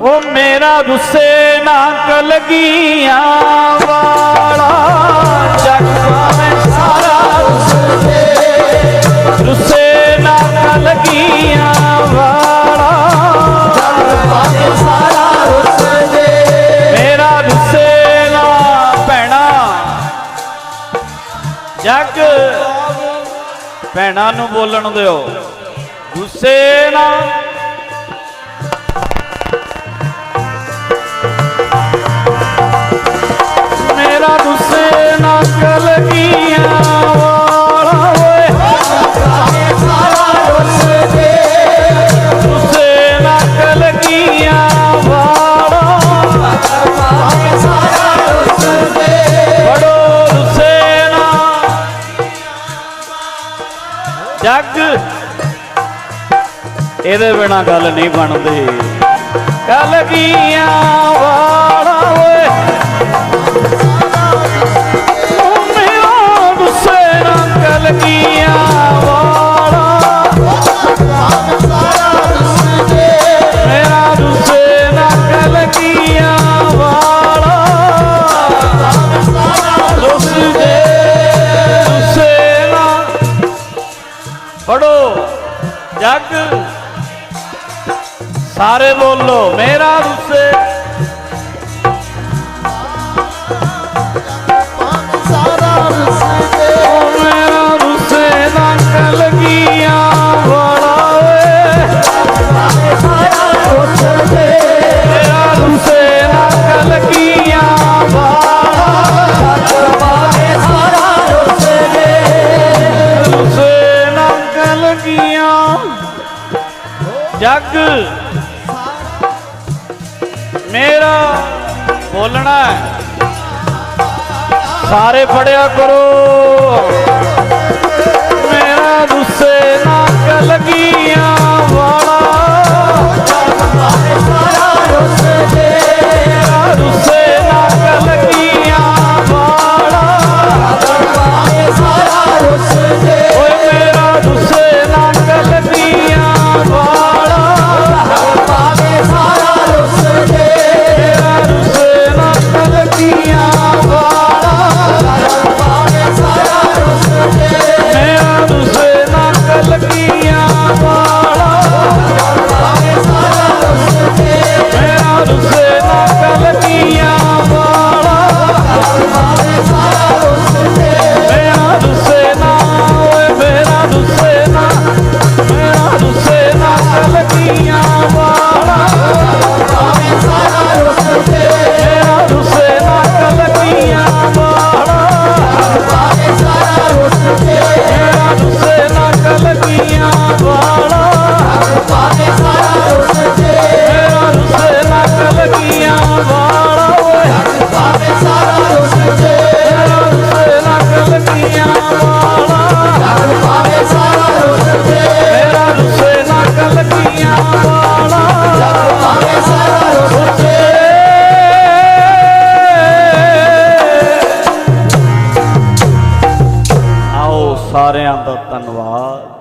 ਉਹ ਮੇਰਾ ਗੁੱਸੇ ਨਾ ਕਲਗੀਆਂ ਵਾਲਾ ਜੱਗ ਭਾਵੇਂ ਸਾਰਾ ਗੁੱਸੇ ਨਾ ਕਲਗੀਆਂ ਵਾਲਾ ਮੇਰਾ ਗੁੱਸੇ ਨਾ ਭੈਣਾ ਜੱਗ ਭੈਣਾ ਨੂੰ ਬੋਲਣ ਦਿਓ। ਗੁੱਸੇ ਨਾ ਜੱਗ। ਇਹਦੇ ਬਿਨਾ ਗੱਲ ਨਹੀਂ ਬਣਦੀ। ਕਲਗੀਆਂ ਵਾਲਾ ਪੜੋ ਜੱਗ। ਸਾਰੇ ਬੋਲੋ ਮੇਰਾ ਗੁੱਸੇ ਜੱਗ। ਮੇਰਾ ਬੋਲਣਾ ਸਾਰੇ ਪੜਿਆ ਕਰੋ। ਮੇਰਾ ਗੁੱਸੇ ਨਾਲ ਕਲਗੀਆਂ ਸਾਰਿਆਂ ਦਾ ਧੰਨਵਾਦ।